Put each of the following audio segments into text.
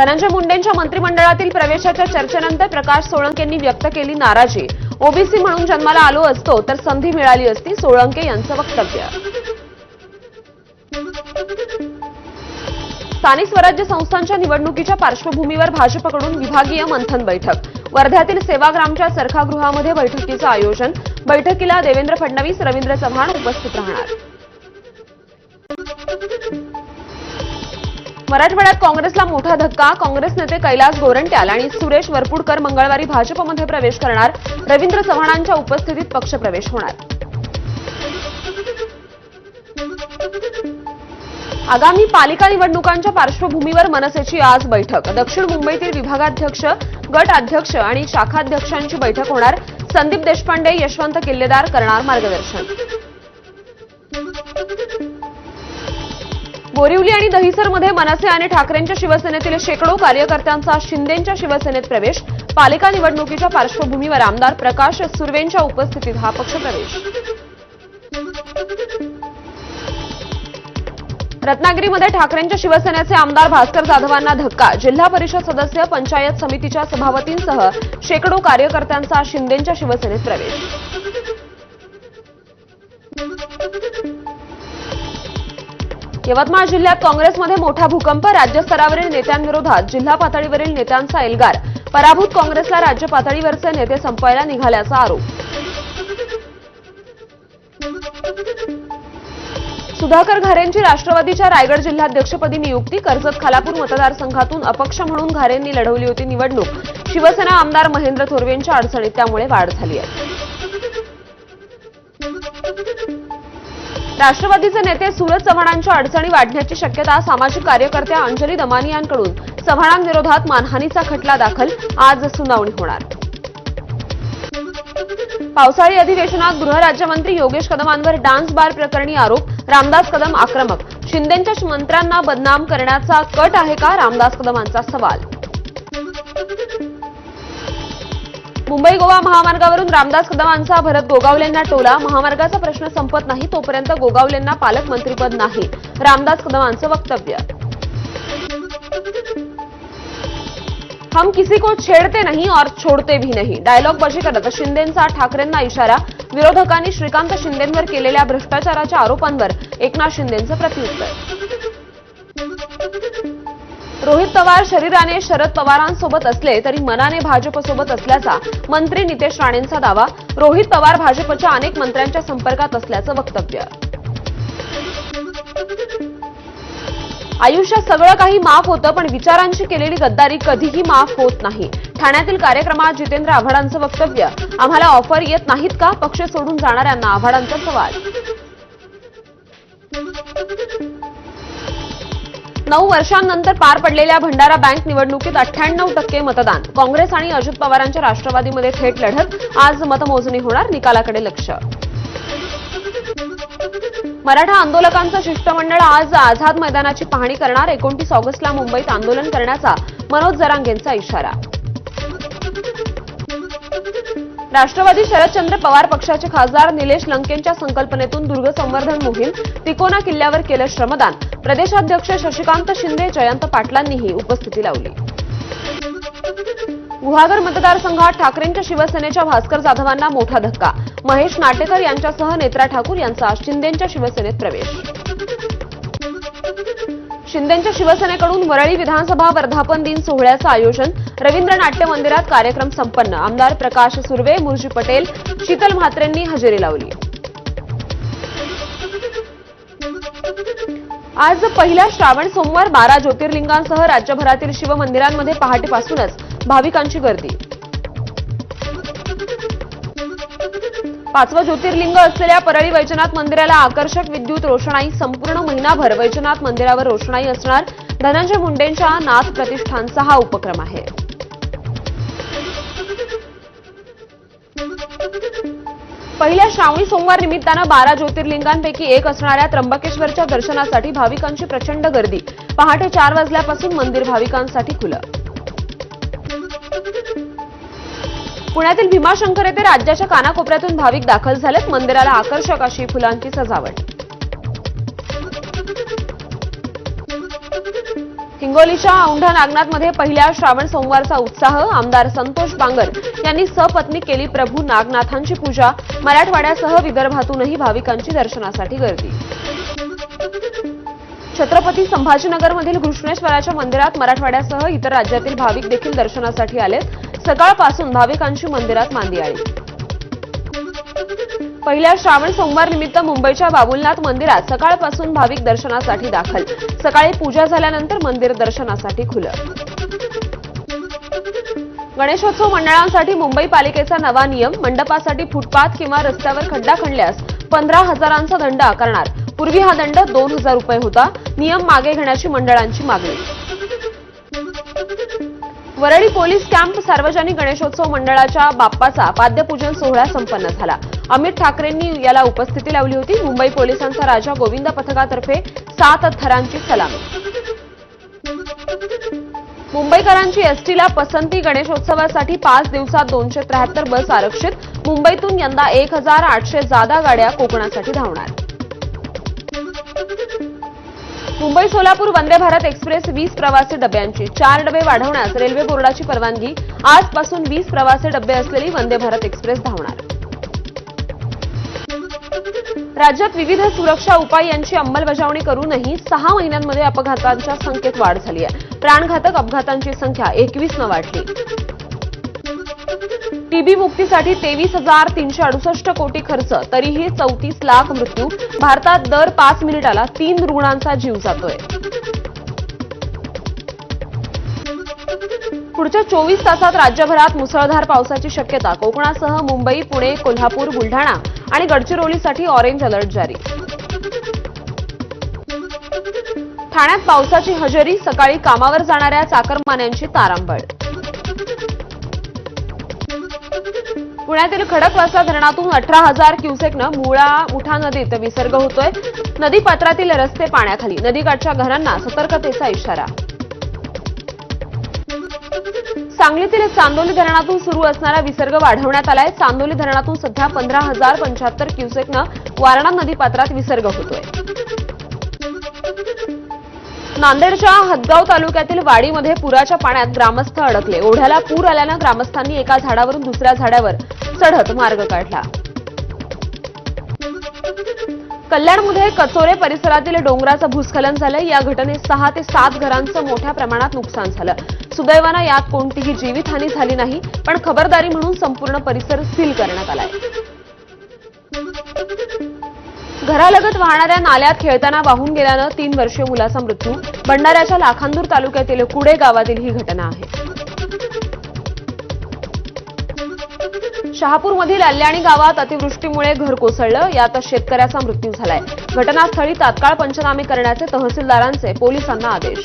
धनंजय मुंडेंच्या मंत्रिमंडळातील प्रवेशाच्या चर्चेनंतर प्रकाश सोळंके यांनी व्यक्त केली नाराजी. ओबीसी म्हणून जन्माला आलो असतो तर संधी मिळाली असती सोळंके यांचं वक्तव्य. स्थानिक स्वराज्य संस्थांच्या निवडणुकीच्या पार्श्वभूमीवर भाजपकडून विभागीय मंथन बैठक. वर्ध्यातील सेवाग्रामच्या सरखागृहामध्ये बैठकीचं आयोजन. बैठकीला देवेंद्र फडणवीस रवींद्र चव्हाण उपस्थित राहणार. मराठवाड्यात काँग्रेसला मोठा धक्का. काँग्रेस नेते कैलास गोरंट्याल आणि सुरेश वरपुडकर मंगळवारी भाजपमध्ये प्रवेश करणार. रवींद्र चव्हाणांच्या उपस्थितीत पक्षप्रवेश होणार. आगामी पालिका निवडणुकांच्या पार्श्वभूमीवर मनसेची आज बैठक. दक्षिण मुंबईतील विभागाध्यक्ष गट अध्यक्ष आणि शाखाध्यक्षांची बैठक होणार. संदीप देशपांडे यशवंत किल्लेदार करणार मार्गदर्शन. बोरिवली आणि दहिसरमध्ये मनसे आणि ठाकरेंच्या शिवसेनेतील शेकडो कार्यकर्त्यांचा शिंदेंच्या शिवसेनेत प्रवेश. पालिका निवडणुकीच्या पार्श्वभूमीवर आमदार प्रकाश सुर्वेंच्या उपस्थितीत हा पक्षप्रवेश रत्नागिरीमध्ये ठाकरेंच्या शिवसेनेचे आमदार भास्कर जाधवांना धक्का. जिल्हा परिषद सदस्य पंचायत समितीच्या सभापतींसह शेकडो कार्यकर्त्यांचा शिंदेंच्या शिवसेनेत प्रवेश. यवतमाळ जिल्ह्यात काँग्रेसमध्ये मोठा भूकंप राज्यस्तरावरील नेत्यांविरोधात जिल्हा पातळीवरील नेत्यांचा एल्गार. पराभूत काँग्रेसला राज्य पातळीवरचे नेते संपवायला निघाल्याचा आरोप. सुधाकर घारेंची राष्ट्रवादीच्या रायगड जिल्हाध्यक्षपदी नियुक्ती कर्जत खालापूर मतदारसंघातून अपक्ष म्हणून घारेंनी लढवली होती निवडणूक. शिवसेना आमदार महेंद्र थोरवेंच्या अडचणीत त्यामुळे वाढ झाली आहे. राष्ट्रवादीचे नेते सूरज चव्हाणांच्या अडचणी वाढण्याची शक्यता सामाजिक कार्यकर्त्या अंजली दमानियांकडून. चव्हाणांविरोधात मानहानीचा खटला दाखल. आज सुनावणी होणार. पावसाळी अधिवेशनात गृहराज्यमंत्री योगेश कदमांवर डान्स बार प्रकरणी आरोप. रामदास कदम आक्रमक. शिंदेच्या मंत्र्यांना बदनाम करण्याचा कट आहे का? रामदास कदमांचा सवाल. मुंबई गोवा महामार्गावरून रामदास कदमांचा भरत गोगावलेंना टोला. महामार्गाचा प्रश्न संपत नाही तोपर्यंत गोगावलेंना पालकमंत्रीपद नाही. रामदास कदमांचं वक्तव्य. हम किसी को छेडते नाही और छोडते भी नहीं. डायलॉगबाजी करत शिंदेंचा ठाकरेंना इशारा. विरोधकांनी श्रीकांत शिंदेंवर केलेल्या भ्रष्टाचाराच्या आरोपांवर एकनाथ शिंदेंचं प्रत्युत्तर. रोहित पवार शरीराने शरद पवारांसोबत असले तरी मनाने भाजपसोबत असल्याचा मंत्री नितेश राणेंचा दावा. रोहित पवार भाजपच्या अनेक मंत्र्यांच्या संपर्कात असल्याचं वक्तव्य. आयुष्यात सगळं काही माफ होतं पण विचारांची केलेली गद्दारी कधीही माफ होत नाही. ठाण्यातील कार्यक्रमात जितेंद्र आव्हाडांचं वक्तव्य. आम्हाला ऑफर येत नाहीत का? पक्ष सोडून जाणाऱ्यांना आव्हाडांचा सवाल. नऊ वर्षांनंतर पार पडलेल्या भंडारा बँक निवडणुकीत अठ्ठ्याण्णव टक्के मतदान. काँग्रेस आणि अजित पवारांच्या राष्ट्रवादीमध्ये थेट लढत. आज मतमोजणी होणार निकालाकडे लक्ष. मराठा आंदोलकांचं शिष्टमंडळ आज आझाद मैदानाची पाहणी करणार. एकोणतीस ऑगस्टला मुंबईत आंदोलन करण्याचा मनोज जरांगेंचा इशारा. राष्ट्रवादी शरदचंद्र पवार पक्षाचे खासदार निलेश लंकेंच्या संकल्पनेतून दुर्ग संवर्धन मोहीम. तिकोना किल्ल्यावर केलं श्रमदान. प्रदेशाध्यक्ष शशिकांत शिंदे जयंत पाटलांनीही उपस्थिती लावली. गुहागर मतदारसंघात ठाकरेंच्या शिवसेनेच्या भास्कर जाधवांना मोठा धक्का. महेश नाटेकर यांच्यासह नेत्रा ठाकूर यांचा शिंदेंच्या शिवसेनेत प्रवेश. शिंदेच्या शिवसेनेकडून वरळी विधानसभा वर्धापन दिन सोहळ्याचं आयोजन. रवींद्र नाट्य मंदिरात कार्यक्रम संपन्न. आमदार प्रकाश सुर्वे मुरजी पटेल शीतल म्हात्रेंनी हजेरी लावली. आज पहिल्या श्रावण सोमवार बारा ज्योतिर्लिंगांसह राज्यभरातील शिवमंदिरांमध्ये पहाटेपासूनच भाविकांची गर्दी. पाचवं ज्योतिर्लिंग असलेल्या परळी वैजनाथ मंदिराला आकर्षक विद्युत रोषणाई संपूर्ण महिनाभर वैजनाथ मंदिरावर रोषणाई असणार धनंजय मुंडेंच्या नाथ प्रतिष्ठानचा हा उपक्रम आहे. पहिल्या श्रावणी सोमवार निमित्तानं बारा ज्योतिर्लिंगांपैकी एक असणाऱ्या त्र्यंबकेश्वरच्या दर्शनासाठी भाविकांची प्रचंड गर्दी. पहाटे चार वाजल्यापासून मंदिर भाविकांसाठी खुलं. पुण्यातील भीमाशंकर येथे राज्याच्या कानाकोपऱ्यातून भाविक दाखल झालेत. मंदिराला आकर्षक अशी फुलांची सजावट. हिंगोलीच्या औंढा नागनाथमध्ये पहिल्या श्रावण सोमवारचा उत्साह आमदार संतोष बांगर यांनी सपत्नी केली प्रभू नागनाथांची पूजा. मराठवाड्यासह विदर्भातूनही भाविकांची दर्शनासाठी गर्दी. छत्रपती संभाजीनगरमधील घृष्णेश्वराच्या मंदिरात मराठवाड्यासह इतर राज्यातील भाविक देखील दर्शनासाठी आलेत. सकाळपासून भाविकांची मंदिरात मांदी आली पहिल्या श्रावण सोमवार निमित्त मुंबईच्या बाबुलनाथ मंदिरात सकाळपासून भाविक दर्शनासाठी दाखल. सकाळी पूजा झाल्यानंतर मंदिर दर्शनासाठी खुलं. गणेशोत्सव मंडळांसाठी मुंबई पालिकेचा नवा नियम मंडपासाठी फुटपाथ किंवा रस्त्यावर खड्डा खणल्यास पंधरा हजारांचा दंड आकारणार. पूर्वी हा दंड दोन हजार रुपये होता. नियम मागे घेण्याची मंडळांची मागणी. वरळी पोलीस कॅम्प सार्वजनिक गणेशोत्सव मंडळाच्या बाप्पाचा पाद्यपूजन सोहळा संपन्न झाला. अमित ठाकरेंनी याला उपस्थिती लावली होती. मुंबई पोलिसांचा राजा गोविंद पथकातर्फे सात थरांची सलामी. मुंबईकरांची एसटीला पसंती गणेशोत्सवासाठी पाच दिवसात दोनशे त्र्याहत्तर बस आरक्षित. मुंबईतून यंदा एक हजार आठशे जादा गाड्या कोकणासाठी धावणार. मुंबई सोलापूर वंदे भारत एक्सप्रेस वीस प्रवासी डब्यांची. चार डबे वाढवण्यास रेल्वे बोर्डाची परवानगी. आजपासून वीस प्रवासी डबे असलेली वंदे भारत एक्सप्रेस धावणार. राज्यात विविध सुरक्षा उपाय यांची अंमलबजावणी करूनही सहा महिन्यांमध्ये अपघातांच्या संख्येत वाढ झाली आहे. प्राणघातक अपघातांची संख्या एकवीसनं वाढली. टीबी मुक्तीसाठी तेवीस हजार तीनशे अडुसष्ट कोटी खर्च तरीही चौतीस लाख मृत्यू. भारतात दर पाच मिनिटाला तीन रुग्णांचा जीव जातोय. पुढच्या चोवीस तासात राज्यभरात मुसळधार पावसाची शक्यता. कोकणासह मुंबई पुणे कोल्हापूर बुलढाणा आणि गडचिरोलीसाठी ऑरेंज अलर्ट जारी. ठाण्यात पावसाची हजेरी सकाळी कामावर जाणाऱ्या चाकरमान्यांची तारांबळ. पुण्यातील खडकवासा धरणातून अठरा हजार क्युसेकनं मुळा मुठा नदीत विसर्ग होतोय. नदीपात्रातील रस्ते पाण्याखाली. नदीकाठच्या घरांना सतर्कतेचा इशारा. सांगलीतील चांदोली धरणातून सुरू असणारा विसर्ग वाढवण्यात आलाय. चांदोली धरणातून सध्या पंधरा हजार पंच्याहत्तर क्युसेकनं वारणा नदीपात्रात विसर्ग होतोय. नांदेडच्या हदगाव तालुक्यातील वाडीमध्ये पुराच्या पाण्यात ग्रामस्थ अडकले. ओढ्याला पूर आल्यानं ग्रामस्थांनी एका झाडावरून दुसऱ्या झाडावर चढत मार्ग काढला. कल्याणमध्ये कचोरे परिसरातील डोंगराचं भूस्खलन झालं या घटनेत सहा ते सात घरांचं मोठ्या प्रमाणात नुकसान झालं. सुदैवानं यात कोणतीही जीवितहानी झाली नाही पण खबरदारी म्हणून संपूर्ण परिसर सील करण्यात आलाय. घरालगत वाहणाऱ्या नाल्यात खेळताना वाहून गेल्यानं तीन वर्षीय मुलाचा मृत्यू. भंडाऱ्याच्या लाखांदूर तालुक्यातील कुडे गावातील ही घटना आहे. शहापूरमधील अल्याणी गावात अतिवृष्टीमुळे घर कोसळलं. यात शेतकऱ्याचा मृत्यू झालाय. घटनास्थळी तात्काळ पंचनामे करण्याचे तहसीलदारांचे पोलिसांना आदेश.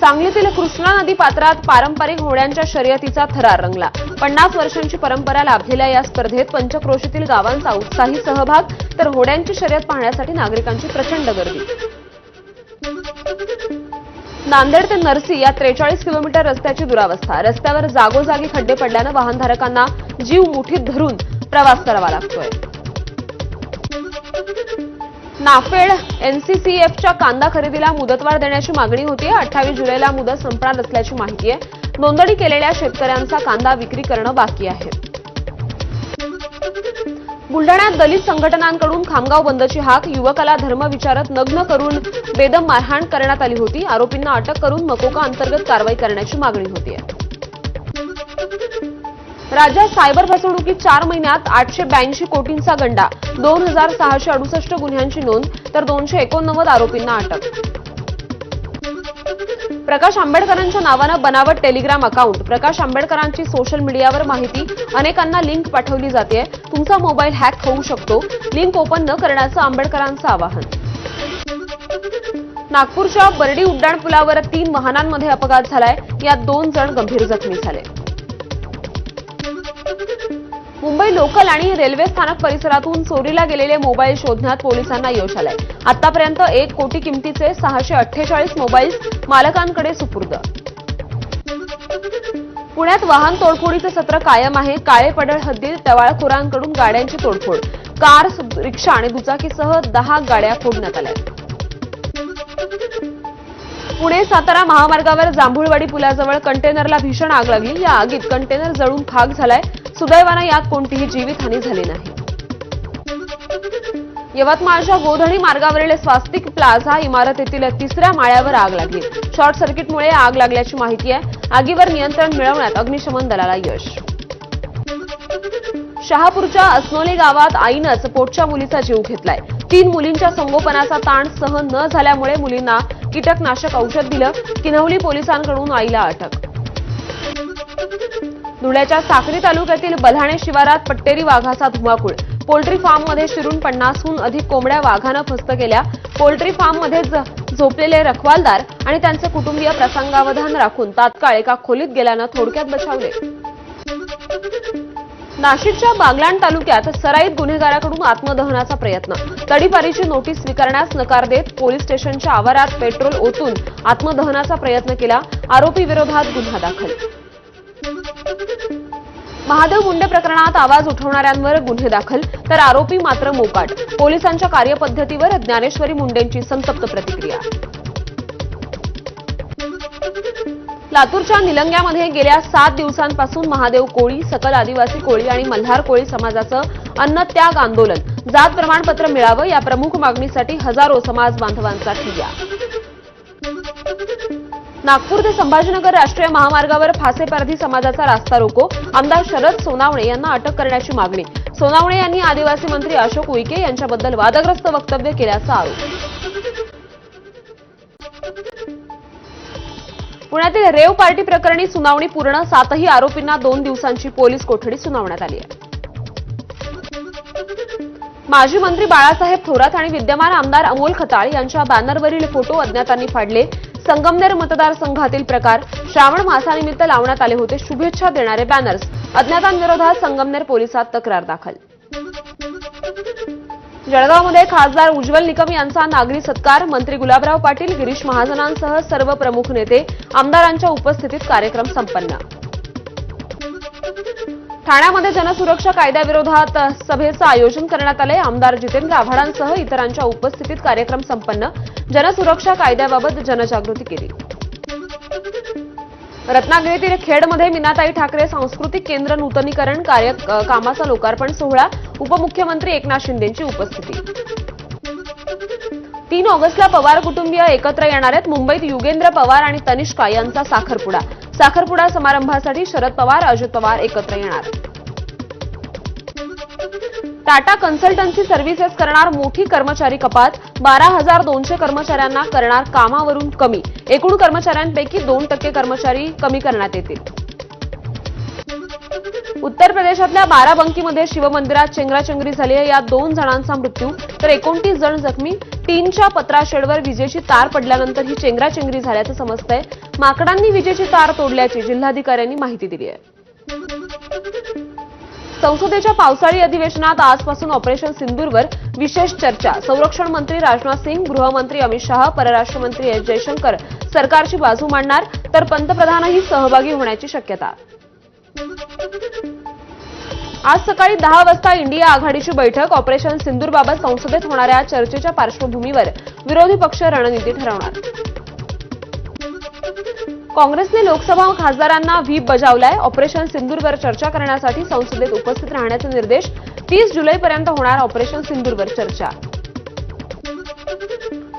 सांगलीतील कृष्णा नदी पात्रात पारंपरिक होड्यांच्या शर्यतीचा थरार रंगला. पन्नास वर्षांची परंपरा लाभलेल्या या स्पर्धेत पंचक्रोशीतील गावांचा उत्साही सहभाग तर होड्यांची शर्यत पाहण्यासाठी नागरिकांची प्रचंड गर्दी. नांदेड ते नरसी या त्रेचाळीस किलोमीटर रस्त्याची दुरावस्था. रस्त्यावर जागोजागी खड्डे पडल्यानं वाहनधारकांना जीव मुठीत धरून प्रवास करावा लागतोय. नाफेड एनसीसीएफच्या कांदा खरेदीला मुदतवाढ देण्याची मागणी होती अठ्ठावीस जुलैला मुदत संपणार असल्याची माहिती आहे नोंदणी केलेल्या शेतकऱ्यांचा कांदा विक्री करणं बाकी आहे. बुलढाण्यात दलित संघटनांकडून खामगाव बंदची हाक युवकाला धर्म विचारत नग्न करून बेदम मारहाण करण्यात आली होती. आरोपींना अटक करून मकोका अंतर्गत कारवाई करण्याची मागणी होती. राज्यात सायबर फसवणुकीत चार महिन्यात आठशे ब्याऐंशी कोटींचा गंडा दोन हजार सहाशे अडुसष्ट गुन्ह्यांची नोंद तर दोनशे एकोणनव्वद आरोपींना अटक. प्रकाश आंबेडकरांच्या नावानं बनावट टेलिग्राम अकाउंट. प्रकाश आंबेडकरांची सोशल मीडियावर माहिती. अनेकांना लिंक पाठवली जाते तुमचा मोबाईल हॅक होऊ शकतो. लिंक ओपन न करण्याचं आंबेडकरांचं आवाहन. नागपूरच्या बर्डी उड्डाणपुलावर तीन वाहनांमध्ये अपघात झालाय. यात दोन जण गंभीर जखमी झाले. मुंबई लोकल आणि रेल्वे स्थानक परिसरातून चोरीला गेलेले मोबाईल शोधण्यात पोलिसांना यश आलंय. आतापर्यंत एक कोटी किमतीचे सहाशे अठ्ठेचाळीस मोबाईल मालकांकडे सुपूर्द. पुण्यात वाहन तोडफोडीचं सत्र कायम आहे. काळे पडळ हद्दीत टवाळखोरांकडून गाड्यांची तोडफोड. कार रिक्षा आणि दुचाकीसह दहा गाड्या फोडण्यात आल्या पुणे सातारा महामार्गावर जांभूळवाडी पुलाजवळ कंटेनरला भीषण आग लागली. या आगीत कंटेनर जळून खाक झालाय. सुदैवानं यात कोणतीही जीवितहानी झाली नाही. यवतमाळच्या गोधडी मार्गावरील स्वास्तिक प्लाझा इमारतीतील तिसऱ्या माळ्यावर आग लागली. शॉर्ट सर्किटमुळे आग लागल्याची माहिती आहे. आगीवर नियंत्रण मिळवण्यात अग्निशमन दलाला यश. शहापूरच्या अस्नोली गावात आईनंच पोटच्या मुलीचा जीव घेतलाय. तीन मुलींच्या संगोपनाचा ताण सहन न झाल्यामुळे मुलींना कीटकनाशक औषध दिलं. किनवली पोलिसांकडून आईला अटक. धुळ्याच्या साक्री तालुक्यातील बल्हाणे शिवारात पट्टेरी वाघाचा धुमाकूळ. पोल्ट्री फार्ममध्ये शिरून पन्नासहून अधिक कोंबड्या वाघानं फस्त केल्या. पोल्ट्री फार्ममध्ये झोपलेले रखवालदार आणि त्यांचे कुटुंबीय प्रसंगावधान राखून तात्काळ एका खोलीत गेल्यानं थोडक्यात बचावले. नाशिकच्या बागलाण तालुक्यात सराईत गुन्हेगाराकडून आत्मदहनाचा प्रयत्न. तडीपारीची नोटीस स्वीकारण्यास नकार देत पोलीस स्टेशनच्या आवारात पेट्रोल ओतून आत्मदहनाचा प्रयत्न केला. आरोपी विरोधात गुन्हा दाखल. महादेव मुंडे प्रकरणात आवाज उठवणाऱ्यांवर गुन्हे दाखल तर आरोपी मात्र मोकाट. पोलिसांच्या कार्यपद्धतीवर ज्ञानेश्वरी मुंडेंची संतप्त प्रतिक्रिया. लातूरच्या निलंग्यामध्ये गेल्या सात दिवसांपासून महादेव कोळी सकल आदिवासी कोळी आणि मल्हार कोळी समाजाचं अन्नत्याग आंदोलन. जात प्रमाणपत्र मिळावं या प्रमुख मागणीसाठी हजारो समाज बांधवांचा ठिय्या. नागपूर ते संभाजीनगर राष्ट्रीय महामार्गावर फासेपारधी समाजाचा रास्ता रोको. आमदार शरद सोनावणे यांना अटक करण्याची मागणी. सोनावणे यांनी आदिवासी मंत्री अशोक उईके यांच्याबद्दल वादग्रस्त वक्तव्य केल्याचा आरोप. पुण्यातील रेव पार्टी प्रकरणी सुनावणी पूर्ण सातही आरोपींना दोन दिवसांची पोलीस कोठडी सुनावण्यात आली आहे. माजी मंत्री बाळासाहेब थोरात आणि विद्यमान आमदार अमोल खताळ यांच्या बॅनरवरील फोटो अज्ञातांनी फाडले. संगमनेर मतदारसंघातील प्रकार श्रावण मासानिमित्त लावण्यात आले होते. शुभेच्छा देणारे बॅनर्स अज्ञातांविरोधात संगमनेर पोलिसात तक्रार दाखल. जळगावमध्ये खासदार उज्ज्वल निकम यांचा नागरी सत्कार. मंत्री गुलाबराव पाटील गिरीश महाजनांसह सर्व प्रमुख नेते आमदारांच्या उपस्थितीत कार्यक्रम संपन्न. ठाण्यामध्ये जनसुरक्षा कायद्याविरोधात सभेचं आयोजन करण्यात आले आमदार जितेंद्र आव्हाडांसह इतरांच्या उपस्थितीत कार्यक्रम संपन्न. जनसुरक्षा कायद्याबाबत जनजागृती केली. रत्नागिरीतील खेडमध्ये मीनाताई ठाकरे सांस्कृतिक केंद्र नूतनीकरण कार्य कामाचा लोकार्पण सोहळा. उपमुख्यमंत्री एकनाथ शिंदेंची उपस्थिती. तीन ऑगस्टला पवार कुटुंबीय एकत्र येणार आहेत. मुंबईत युगेंद्र पवार आणि तनिष्का यांचा साखरपुडा. साखरपुडा समारंभासाठी शरद पवार अजित पवार एकत्र येणार. टाटा कन्सल्टन्सी सर्व्हिसेस करणार मोठी कर्मचारी कपात. बारा हजार दोनशे कर्मचाऱ्यांना करणार कामावरून कमी. एकूण कर्मचाऱ्यांपैकी दोन टक्के कर्मचारी कमी करण्यात येतील. उत्तर प्रदेशातल्या बाराबंकीमध्ये शिवमंदिरात चेंगराचेंगरी झाली आहे. या दोन जणांचा मृत्यू. तर एकोणतीस जण जखमी. टीनच्या पत्राशेडवर विजेची तार पडल्यानंतर ही चेंगराचेंगरी झाल्याचं समजतंय. माकडांनी विजेची तार तोडल्याची जिल्हाधिकाऱ्यांनी माहिती दिली आहे. संसदेच्या पावसाळी अधिवेशनात आजपासून ऑपरेशन सिंदूरवर विशेष चर्चा. संरक्षण मंत्री राजनाथ सिंग गृहमंत्री अमित शहा परराष्ट्र मंत्री एस जयशंकर सरकारची बाजू मांडणार तर पंतप्रधानही सहभागी होण्याची शक्यता. आज सकाळी दहा वाजता इंडिया आघाडीची बैठक. ऑपरेशन सिंदूरबाबत संसदेत होणाऱ्या चर्चेच्या पार्श्वभूमीवर विरोधी पक्ष रणनीती ठरवणार. काँग्रेसने लोकसभा खासदारांना व्हीप बजावलाय. ऑपरेशन सिंदूरवर चर्चा करण्यासाठी संसदेत उपस्थित राहण्याचे निर्देश तीस जुलैपर्यंत होणार ऑपरेशन सिंदूरवर चर्चा.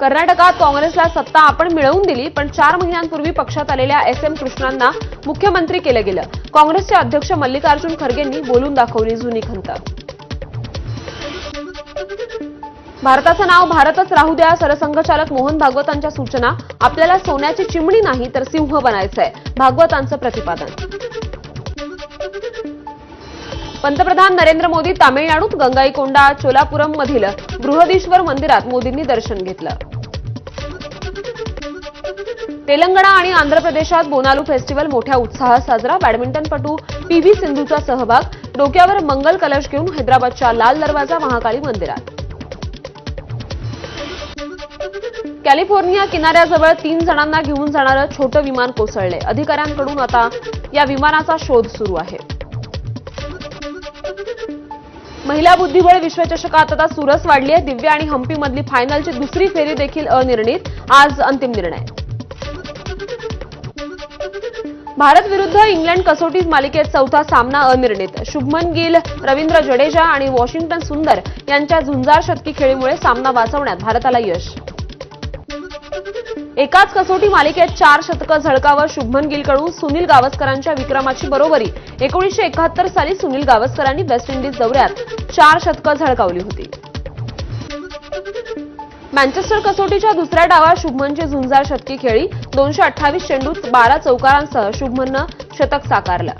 कर्नाटकात काँग्रेसला सत्ता आपण मिळवून दिली पण चार महिन्यांपूर्वी पक्षात आलेल्या एस एम कृष्णांना मुख्यमंत्री केलं गेलं. काँग्रेसचे अध्यक्ष मल्लिकार्जुन खरगेंनी बोलून दाखवली जुनी खंत. भारताचं नाव भारतच राहू द्या सरसंघचालक मोहन भागवतांच्या सूचना. आपल्याला सोन्याची चिमणी नाही तर सिंह बनायचंय. भागवतांचं प्रतिपादन. पंतप्रधान नरेंद्र मोदी तामिळनाडूत गंगाईकोंडा चोलापुरम मधील बृहदीश्वर मंदिरात मोदींनी दर्शन घेतलं. तेलंगणा आणि आंध्र प्रदेशात बोनालू फेस्टिवल मोठ्या उत्साहात साजरा. बॅडमिंटनपटू पी व्ही सिंधूचा सहभाग. डोक्यावर मंगल कलश घेऊन हैदराबादच्या लाल दरवाजा महाकाली मंदिरात. कॅलिफोर्निया किनाऱ्याजवळ तीन जणांना घेऊन जाणारं छोटं विमान कोसळले. अधिकाऱ्यांकडून आता या विमानाचा शोध सुरू आहे. महिला बुद्धिबळ विश्वचषकात आता सुरस वाढली आहे. दिव्या आणि हम्पीमधली फायनलची दुसरी फेरी देखील अनिर्णित. आज अंतिम निर्णय. भारत विरुद्ध इंग्लंड कसोटी मालिकेत चौथा सामना अनिर्णित. शुभमन गिल रवींद्र जडेजा आणि वॉशिंग्टन सुंदर यांच्या झुंजार शतकी खेळीमुळे सामना वाचवण्यात भारताला यश. एकाच कसोटी मालिकेत चार शतकं झळकावर शुभमन गिलकडून सुनील गावस्करांच्या विक्रमाची बरोबरी. एकोणीसशे एकाहत्तर साली सुनील गावस्करांनी वेस्ट इंडिज दौऱ्यात चार शतकं झळकावली होती. मँचेस्टर कसोटीच्या दुसऱ्या डावात शुभमनची झुंजार शतकी खेळी दोनशे अठ्ठावीस चेंडूत बारा चौकारांसह शुभमननं शतक साकारलं.